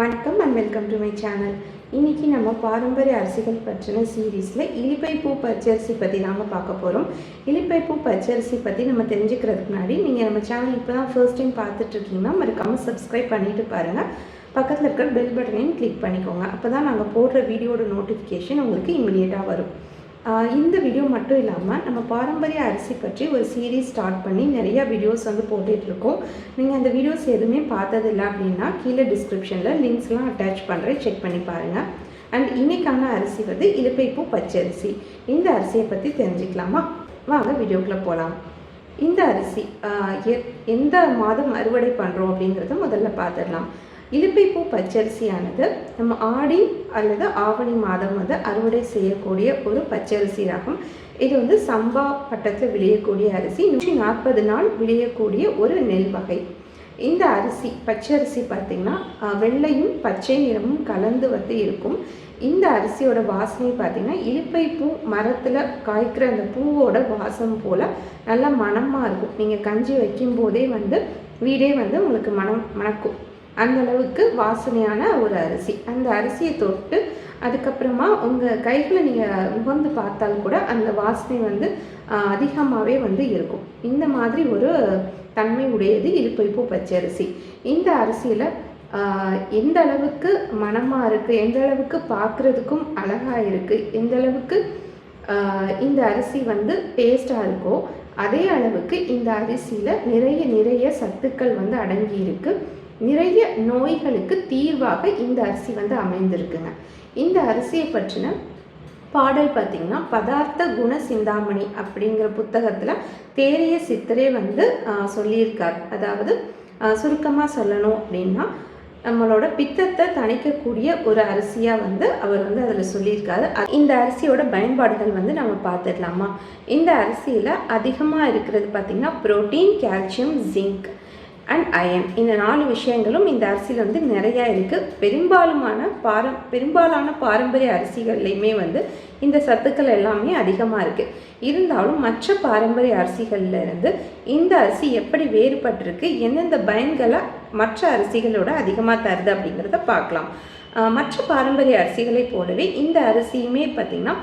வணக்கம் and welcome to my channel இன்றைக்கி நம்ம பாரம்பரிய அரிசிகள் பற்றின சீரீஸில் இலிப்பைப்பூ பச்சரிசி பற்றி தாங்க பார்க்க போகிறோம் இலிப்பைப்பூ பச்சரிசி பற்றி நம்ம தெரிஞ்சுக்கிறதுக்கு முன்னாடி நீங்கள் நம்ம சேனல் இப்போ தான் ஃபர்ஸ்ட் டைம் பார்த்துட்ருக்கீங்கன்னா மறக்காமல் சப்ஸ்கிரைப் பண்ணிட்டு பாருங்கள் பக்கத்தில் இருக்கிற பெல் பட்டனையும் கிளிக் பண்ணிக்கோங்க. அப்போ தான் நாங்கள் போடுற வீடியோட நோட்டிஃபிகேஷன் உங்களுக்கு இம்மிடியேட்டாக வரும். இந்த வீடியோ மட்டும் இல்லாமல் நம்ம பாரம்பரிய அரிசி பற்றி ஒரு சீரீஸ் ஸ்டார்ட் பண்ணி நிறையா வீடியோஸ் வந்து போட்டுட்ருக்கோம் நீங்கள் அந்த வீடியோஸ் எதுவுமே பார்த்ததில்ல அப்படின்னா கீழே டிஸ்கிரிப்ஷனில் லிங்க்ஸ்லாம் அட்டாச் பண்ணுறேன் செக் பண்ணி பாருங்கள் அண்ட் இன்றைக்கான அரிசி வந்து இலுப்பைப்பூ பச்சரிசி. இந்த அரிசியை பற்றி தெரிஞ்சுக்கலாமா? வாங்க வீடியோக்குள்ளே போகலாம் இந்த அரிசி எந்த மாதம் அறுவடை பண்ணுறோம் அப்படிங்கிறத முதல்ல பார்த்துடலாம். இலுப்பைப்பூ பச்சரிசியானது நம்ம ஆடி அல்லது ஆவணி மாதம் வந்து அறுவடை செய்யக்கூடிய ஒரு பச்சரிசி ரகம் இது வந்து சம்பா பட்டத்தில் விளையக்கூடிய அரிசி நூற்றி நாற்பது நாள் விளையக்கூடிய ஒரு நெல் வகை. இந்த அரிசி பச்சரிசி பார்த்திங்கன்னா வெள்ளையும் பச்சை நிறமும் கலந்து வந்து இருக்கும். இந்த அரிசியோட வாசனை பார்த்திங்கன்னா இலுப்பை பூ மரத்தில் காய்க்கிற அந்த பூவோட வாசம் போல் நல்லா மணமாக இருக்கும். நீங்கள் கஞ்சி வைக்கும் போதே வந்து வீடே வந்து உங்களுக்கு மனம் மணக்கும். அந்த அளவுக்கு வாசனையான ஒரு அரிசி. அந்த அரிசியை தொட்டு அதுக்கப்புறமா உங்கள் கைகளை நீங்கள் முகந்து பார்த்தால் கூட அந்த வாசனை வந்து அதிகமாகவே வந்து இருக்கும். இந்த மாதிரி ஒரு தன்மை உடையது இலுப்பைப்பூ பச்சரிசி இந்த அரிசியில் எந்த அளவுக்கு மணமாக இருக்குது எந்த அளவுக்கு பார்க்குறதுக்கும் அழகாக இருக்குது எந்த அளவுக்கு இந்த அரிசி வந்து டேஸ்ட்டாக இருக்கோ அதே அளவுக்கு இந்த அரிசியில் நிறைய நிறைய சத்துக்கள் வந்து அடங்கி இருக்குது நிறைய நோய்களுக்கு தீர்வாக இந்த அரிசி வந்து அமைந்திருக்குங்க. இந்த அரிசியை பற்றின பாடல் பார்த்திங்கன்னா பதார்த்த குண சிந்தாமணி அப்படிங்கிற புத்தகத்தில் தேரிய சித்தரே வந்து சொல்லியிருக்கார். அதாவது சுருக்கமாக சொல்லணும் அப்படின்னா நம்மளோட பித்தத்தை தணிக்கக்கூடிய ஒரு அரிசியாக வந்து அவர் வந்து அதில் சொல்லியிருக்காரு. இந்த அரிசியோட பயன்பாடுகள் வந்து நம்ம பார்த்துடலாமா? இந்த அரிசியில் அதிகமாக இருக்கிறது பார்த்திங்கன்னா protein calcium zinc. And iron இந்த நாலு விஷயங்களும் இந்த அரிசியில் வந்து நிறையா இருக்குது பெரும்பாலுமான பாரம் பெரும்பாலான பாரம்பரிய அரிசிகள்லையுமே வந்து இந்த சத்துக்கள் எல்லாமே அதிகமாக இருக்குது இருந்தாலும் மற்ற பாரம்பரிய அரிசிகள்ல இருந்து இந்த அரிசி எப்படி வேறுபட்டிருக்கு எந்தெந்த பயன்களை மற்ற அரிசிகளோட அதிகமாக தருது அப்படிங்கிறத பார்க்கலாம். மற்ற பாரம்பரிய அரிசிகளை போலவே இந்த அரிசியுமே பார்த்திங்கன்னா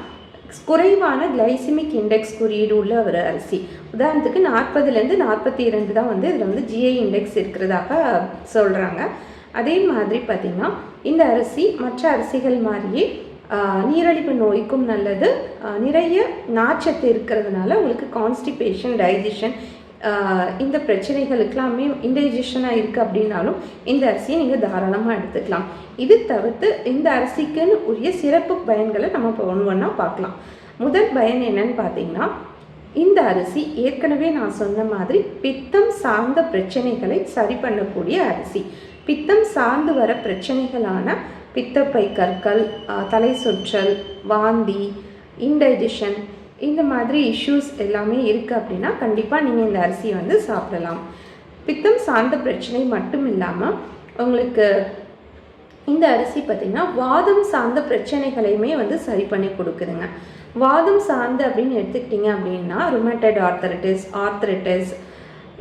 குறைவான கிளைசிமிக் இண்டெக்ஸ் குறியீடு உள்ள ஒரு அரிசி. உதாரணத்துக்கு நாற்பதுலேருந்து நாற்பத்தி இரண்டு தான் வந்து இதில் வந்து ஜிஐ இண்டெக்ஸ் இருக்கிறதாக சொல்கிறாங்க அதே மாதிரி பார்த்திங்கன்னா இந்த அரிசி மற்ற அரிசிகள் மாதிரியே நீரழிவு நோய்க்கும் நல்லது. நிறைய நாச்சத்து இருக்கிறதுனால உங்களுக்கு கான்ஸ்டிபேஷன் டைஜஷன் இந்த பிரச்சனைகளுக்கெல்லாமே இன்டைஜஷனாக இருக்குது அப்படின்னாலும் இந்த அரிசியை நீங்கள் தாராளமாக எடுத்துக்கலாம். இது தவிர்த்து இந்த அரிசிக்குன்னு உரிய சிறப்பு பயன்களை நம்ம இப்போ ஒன்று ஒன்றா பார்க்கலாம். முதல் பயன் என்னன்னு பார்த்தீங்கன்னா இந்த அரிசி ஏற்கனவே நான் சொன்ன மாதிரி பித்தம் சார்ந்த பிரச்சனைகளை சரி பண்ணக்கூடிய அரிசி. பித்தம் சார்ந்து வர பிரச்சனைகளான பித்தப்பை கற்கள் தலை சுற்றல் வாந்தி இன்டைஜஷன் இந்த மாதிரி இஷ்யூஸ் எல்லாமே இருக்குது அப்படின்னா கண்டிப்பாக நீங்கள் இந்த அரிசியை வந்து சாப்பிடலாம். பித்தம் சார்ந்த பிரச்சனை மட்டும் இல்லாமல் உங்களுக்கு இந்த அரிசி பார்த்திங்கன்னா வாதம் சார்ந்த பிரச்சனைகளையுமே வந்து சரி பண்ணி கொடுக்குதுங்க. வாதம் சார்ந்து அப்படின்னு எடுத்துக்கிட்டிங்க அப்படின்னா ருமேட்டட் ஆர்த்தரிட்டிஸ் ஆர்த்தரிட்டிஸ்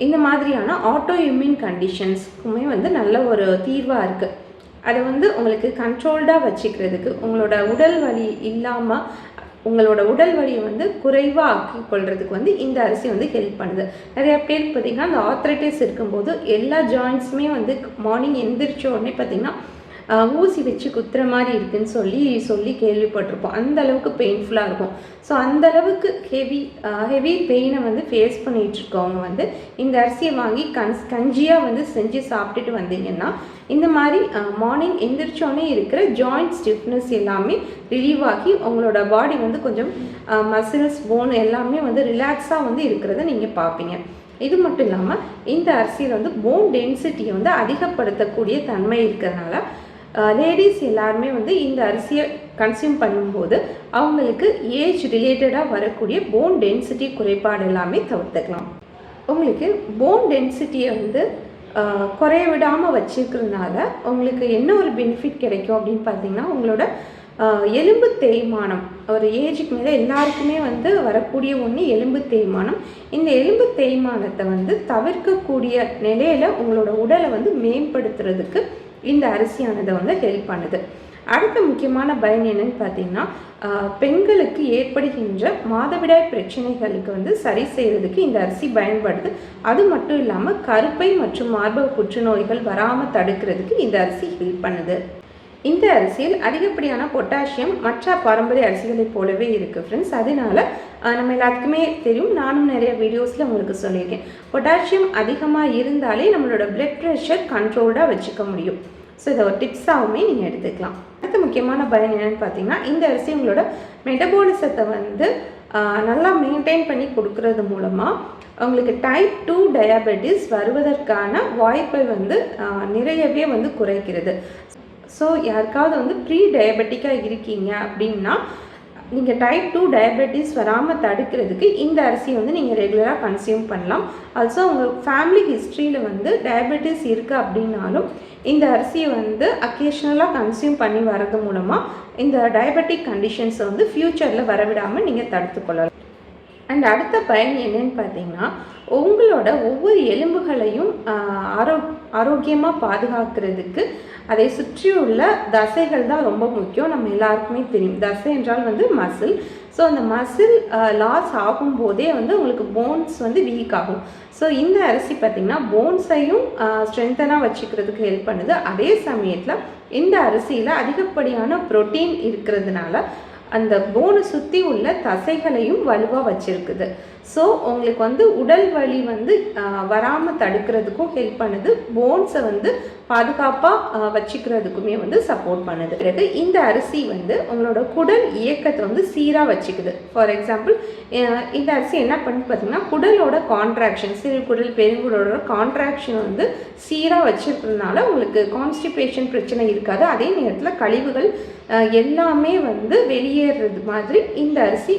இந்த மாதிரியான ஆட்டோ இம்யூன் கண்டிஷன்ஸ்க்குமே வந்து நல்ல ஒரு தீர்வாக இருக்குது அதை வந்து உங்களுக்கு கண்ட்ரோல்டாக வச்சுக்கிறதுக்கு உங்களோட உடல் வலி இல்லாமல் உங்களோட உடல் வலியை வந்து குறைவாக ஆக்கி கொள்றதுக்கு வந்து இந்த அரிசி வந்து ஹெல்ப் பண்ணுது. நிறைய பேர் பார்த்தீங்கன்னா அந்த ஆர்த்ரைட்டிஸ் இருக்கும்போது எல்லா ஜாயின்ஸுமே வந்து மார்னிங் எந்திரிச்ச உடனே பார்த்தீங்கன்னா ஊசி வச்சு குத்துற மாதிரி இருக்குன்னு சொல்லி சொல்லி கேள்விப்பட்டிருப்போம். அந்த அளவுக்கு பெயின்ஃபுல்லாக இருக்கும். ஸோ அந்த அளவுக்கு ஹெவி ஹெவி பெயினை வந்து ஃபேஸ் பண்ணிட்டு இருக்கவங்க வந்து இந்த அரிசியை வாங்கி கன்ஸ் கஞ்சியாக வந்து செஞ்சு சாப்பிட்டுட்டு வந்தீங்கன்னா இந்த மாதிரி மார்னிங் எந்திரிச்சோடனே இருக்கிற ஜாயிண்ட் ஸ்டிஃப்னஸ் எல்லாமே ரிலீவ் ஆகி உங்களோட பாடி வந்து கொஞ்சம் மசில்ஸ் போன் எல்லாமே வந்து ரிலாக்ஸாக வந்து இருக்கிறத நீங்கள் பார்ப்பீங்க. இது மட்டும் இல்லாமல் இந்த அரிசியில் வந்து போன் டென்சிட்டியை வந்து அதிகப்படுத்தக்கூடிய தன்மை இருக்கிறதுனால லேடிஸ் எல்லாருமே வந்து இந்த அரிசியை கன்சியூம் பண்ணும்போது அவங்களுக்கு ஏஜ் ரிலேட்டடாக வரக்கூடிய போன் டென்சிட்டி குறைபாடு எல்லாமே தவிர்த்துக்கலாம். உங்களுக்கு போன் டென்சிட்டியை வந்து குறைய விடாமல் வச்சுருக்கிறதுனால உங்களுக்கு என்ன ஒரு பெனிஃபிட் கிடைக்கும் அப்படின்னு பார்த்தீங்கன்னா உங்களோட எலும்பு தேய்மானம் ஒரு ஏஜுக்கு மேலே எல்லாருக்குமே வந்து வரக்கூடிய ஒன்று எலும்பு தேய்மானம். இந்த எலும்பு தேய்மானத்தை வந்து தவிர்க்கக்கூடிய நிலையில் உங்களோட உடலை வந்து மேம்படுத்துறதுக்கு இந்த அரிசியானது வந்து ஹெல்ப் பண்ணுது. அடுத்த முக்கியமான பயன் என்னன்னு பார்த்தீங்கன்னா பெண்களுக்கு ஏற்படுகின்ற மாதவிடாய் பிரச்சனைகளுக்கு வந்து சரி செய்கிறதுக்கு இந்த அரிசி பயன்படுது. அது மட்டும் இல்லாமல் கருப்பை மற்றும் மார்பக புற்றுநோய்கள் வராமல் தடுக்கிறதுக்கு இந்த அரிசி ஹெல்ப் பண்ணுது. இந்த அரிசியில் அதிகப்படியான பொட்டாசியம் மற்ற பாரம்பரிய அரிசிகளைப் போலவே இருக்குது ஃப்ரெண்ட்ஸ் அதனால் நம்ம எல்லாத்துக்குமே தெரியும். நானும் நிறைய வீடியோஸில் உங்களுக்கு சொல்லியிருக்கேன். பொட்டாசியம் அதிகமாக இருந்தாலே நம்மளோட பிளட் ப்ரெஷர் கண்ட்ரோல்டாக வச்சுக்க முடியும். ஸோ இதை ஒரு டிப்ஸாகவுமே நீங்கள் எடுத்துக்கலாம். அடுத்த முக்கியமான பயன் என்னென்னு பார்த்தீங்கன்னா இந்த அரிசி உங்களோட மெட்டபாலிசத்தை வந்து நல்லா மெயின்டைன் பண்ணி கொடுக்கறது மூலமாக உங்களுக்கு டைப் டூ டயபெட்டிஸ் வருவதற்கான வாய்ப்பை வந்து நிறையவே வந்து குறைக்கிறது. ஸோ யாருக்காவது வந்து ப்ரீ டயபெட்டிக்காக இருக்கீங்க அப்படின்னா நீங்கள் டைப் டூ டயபெட்டிஸ் வராமல் தடுக்கிறதுக்கு இந்த அரிசியை வந்து நீங்கள் ரெகுலராக கன்சியூம் பண்ணலாம். ஆல்சோ உங்கள் ஃபேமிலி ஹிஸ்ட்ரியில் வந்து டயபெட்டிஸ் இருக்குது அப்படின்னாலும் இந்த அரிசியை வந்து அக்கேஷ்னலாக கன்சியூம் பண்ணி வர்றது மூலமாக இந்த டயபெட்டிக் கண்டிஷன்ஸை வந்து ஃப்யூச்சரில் வரவிடாமல் நீங்கள் தடுத்துக்கொள்ளலாம். அண்ட் அடுத்த பயன் என்னன்னு பார்த்தீங்கன்னா உங்களோட ஒவ்வொரு எலும்புகளையும் ஆரோ ஆரோக்கியமாக பாதுகாக்கிறதுக்கு அதை சுற்றியுள்ள தசைகள் தான் ரொம்ப முக்கியம். நம்ம எல்லாருக்குமே தெரியும். தசை என்றால் வந்து மசில் ஸோ அந்த மசில் லாஸ் ஆகும்போதே வந்து உங்களுக்கு போன்ஸ் வந்து வீக் ஆகும். ஸோ இந்த அரிசி பார்த்திங்கன்னா போன்ஸையும் ஸ்ட்ரென்த்தனாக வச்சுக்கிறதுக்கு ஹெல்ப் பண்ணுது. அதே சமயத்தில் இந்த அரிசியில் அதிகப்படியான புரோட்டீன் இருக்கிறதுனால அந்த போனை சுற்றி உள்ள தசைகளையும் வலுவாக வச்சுருக்குது. ஸோ உங்களுக்கு வந்து உடல் வலி வந்து வராமல் தடுக்கிறதுக்கும் ஹெல்ப் பண்ணுது. போன்ஸை வந்து பாதுகாப்பாக வச்சுக்கிறதுக்குமே வந்து சப்போர்ட் பண்ணுது. பிறகு இந்த அரிசி வந்து உங்களோட குடல் இயக்கத்தை வந்து சீராக வச்சுக்குது. ஃபார் எக்ஸாம்பிள் இந்த அரிசி என்ன பண்ணி பார்த்தீங்கன்னா குடலோட கான்ட்ராக்ஷன் சிறு குடல் பெருங்குடலோட கான்ட்ராக்ஷன் வந்து சீராக வச்சுருக்கிறதுனால உங்களுக்கு கான்ஸ்டிபேஷன் பிரச்சனை இருக்காது. அதே நேரத்தில் கழிவுகள் எல்லாமே வந்து வெளியேறது மாதிரி இந்த அரிசி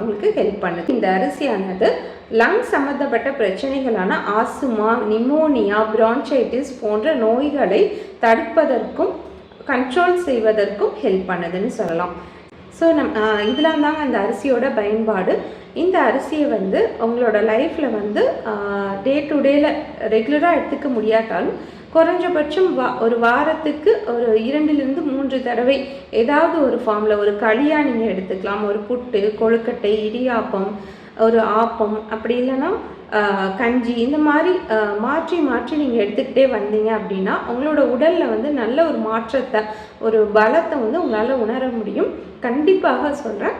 உங்களுக்கு ஹெல்ப் பண்ணுது. இந்த அரிசியானது லங் சம்மந்தப்பட்ட பிரச்சனைகளான ஆஸ்துமா நிமோனியா பிரான்சைட்டிஸ் போன்ற நோய்களை தடுப்பதற்கும் கண்ட்ரோல் செய்வதற்கும் ஹெல்ப் பண்ணுதுன்னு சொல்லலாம். ஸோ நம் இதெல்லாம் தாங்க அந்த அரிசியோட பயன்பாடு. இந்த அரிசியை வந்து உங்களோட லைஃப்பில் வந்து டே டு டேல ரெகுலராக எடுத்துக்க முடியாட்டாலும் குறைஞ்சபட்சம் வா ஒரு வாரத்துக்கு ஒரு இரண்டிலிருந்து மூன்று தடவை ஏதாவது ஒரு ஃபார்மில் ஒரு களியாக நீங்கள் எடுத்துக்கலாம். ஒரு புட்டு கொழுக்கட்டை இடியாப்பம் ஒரு ஆப்பம் அப்படி இல்லைன்னா கஞ்சி இந்த மாதிரி மாற்றி மாற்றி நீங்கள் எடுத்துக்கிட்டே வந்தீங்க அப்படின்னா உங்களோட உடலில் வந்து நல்ல ஒரு மாற்றத்தை ஒரு பலத்தை வந்து உங்களால் உணர முடியும். கண்டிப்பாக சொல்கிறேன்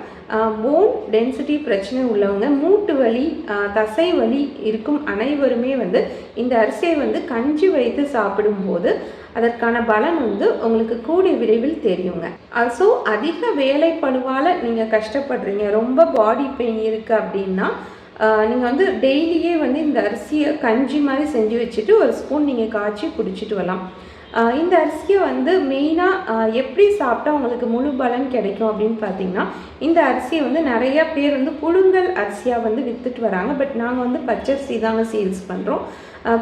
போன் டென்சிட்டி பிரச்சனை உள்ளவங்க மூட்டு வலி தசை வலி இருக்கும் அனைவருமே வந்து இந்த அரிசியை வந்து கஞ்சி வைத்து சாப்பிடும்போது அதற்கான பலன் வந்து உங்களுக்கு கூடிய விரைவில் தெரியுங்க. ஸோ அதிக வேலைப்பளுவால் நீங்கள் கஷ்டப்படுறீங்க. ரொம்ப பாடி பெயின் இருக்குது அப்படின்னா நீங்கள் வந்து டெய்லியே வந்து இந்த அரிசியை கஞ்சி மாதிரி செஞ்சு வச்சுட்டு ஒரு ஸ்பூன் நீங்கள் காய்ச்சி குடிச்சிட்டு வரலாம். இந்த அரிசியை வந்து மெயினாக எப்படி சாப்பிட்டா உங்களுக்கு முழு பலன் கிடைக்கும் அப்படின்னு பார்த்தீங்கன்னா இந்த அரிசியை வந்து நிறைய பேர் வந்து புழுங்கல் அரிசியாக வந்து விற்றுட்டு வராங்க. பட் நாங்கள் வந்து பச்சரிசி தாங்க சேல்ஸ் பண்ணுறோம்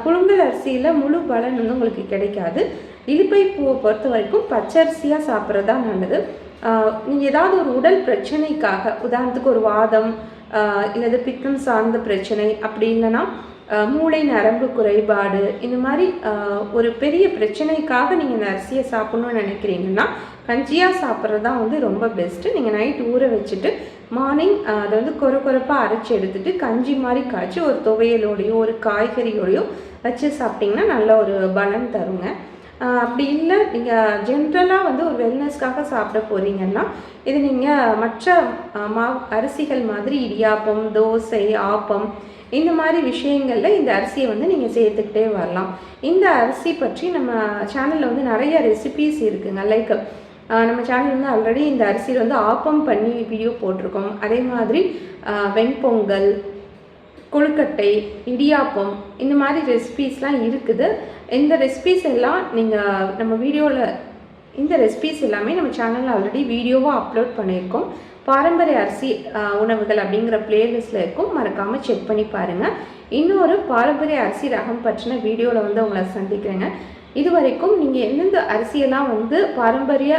புழுங்கல் அரிசியில் முழு பலன் வந்து உங்களுக்கு கிடைக்காது. இழுப்பை பூவை பொறுத்த வரைக்கும் பச்சரிசியாக சாப்பிட்றது தான் நல்லது நீங்கள் ஏதாவது ஒரு உடல் பிரச்சனைக்காக உதாரணத்துக்கு ஒரு வாதம் இல்லது பித்தம் சார்ந்த பிரச்சனை அப்படி இல்லைன்னா மூளை நரம்பு குறைபாடு இந்த மாதிரி ஒரு பெரிய பிரச்சனைக்காக நீங்கள் இந்த அரிசியை சாப்பிட்ணுன்னு நினைக்கிறீங்கன்னா கஞ்சியாக சாப்பிட்றது தான் வந்து ரொம்ப பெஸ்ட்டு நீங்கள் நைட் ஊற வச்சுட்டு மார்னிங் அதை வந்து கொர கொரப்பாக அரைச்சி எடுத்துட்டு கஞ்சி மாதிரி காய்ச்சி ஒரு துவையலோடையோ ஒரு காய்கறியோடையோ வச்சு சாப்பிட்டிங்கன்னா நல்ல ஒரு பலன் தருங்க. அப்படி இல்லை நீங்கள் ஜென்ரலாக வந்து ஒரு வெல்னஸ்க்காக சாப்பிட போகிறீங்கன்னா இது நீங்கள் மற்ற மா அரிசிகள் மாதிரி இடியாப்பம் தோசை ஆப்பம் இந்த மாதிரி விஷயங்களில் இந்த அரிசியை வந்து நீங்கள் சேர்த்துக்கிட்டே வரலாம். இந்த அரிசி பற்றி நம்ம சேனலில் வந்து நிறைய ரெசிபீஸ் இருக்குங்க. லைக் நம்ம சேனல் வந்து ஆல்ரெடி இந்த அரிசியில் வந்து ஆப்பம் பண்ணி வீடியோ போட்டிருக்கோம். அதே மாதிரி வெண்பொங்கல் கொழுக்கட்டை இடியாப்பம் இந்த மாதிரி ரெசிபீஸ்லாம் இருக்குது. இந்த ரெசிபீஸ் எல்லாம் நீங்கள் நம்ம வீடியோவில் இந்த ரெசிபீஸ் எல்லாமே நம்ம சேனலில் ஆல்ரெடி வீடியோவாக அப்லோட் பண்ணியிருக்கோம். பாரம்பரிய அரிசி உணவுகள் அப்படிங்கிற பிளேலிஸ்ட்டில் இருக்கும். மறக்காமல் செக் பண்ணி பாருங்கள் இன்னொரு பாரம்பரிய அரிசி ரகம் பற்றின வீடியோவில் வந்து உங்களை சந்திக்கிறேங்க. இது வரைக்கும் நீங்கள் எந்தெந்த அரிசியெல்லாம் வந்து பாரம்பரிய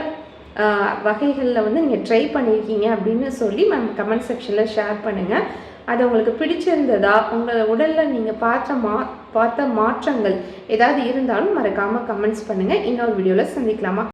வகைகளில் வந்து நீங்கள் ட்ரை பண்ணியிருக்கீங்க அப்படின்னு சொல்லி மேம் கமெண்ட் செக்ஷனில் ஷேர் பண்ணுங்கள் அது உங்களுக்கு பிடிச்சிருந்ததா உங்கள் உடலில் நீங்கள் பார்த்த மா பார்த்த மாற்றங்கள் ஏதாவது இருந்தாலும் மறக்காமல் கமெண்ட்ஸ் பண்ணுங்கள் இன்னொரு வீடியோவில் சந்திக்கலாமா?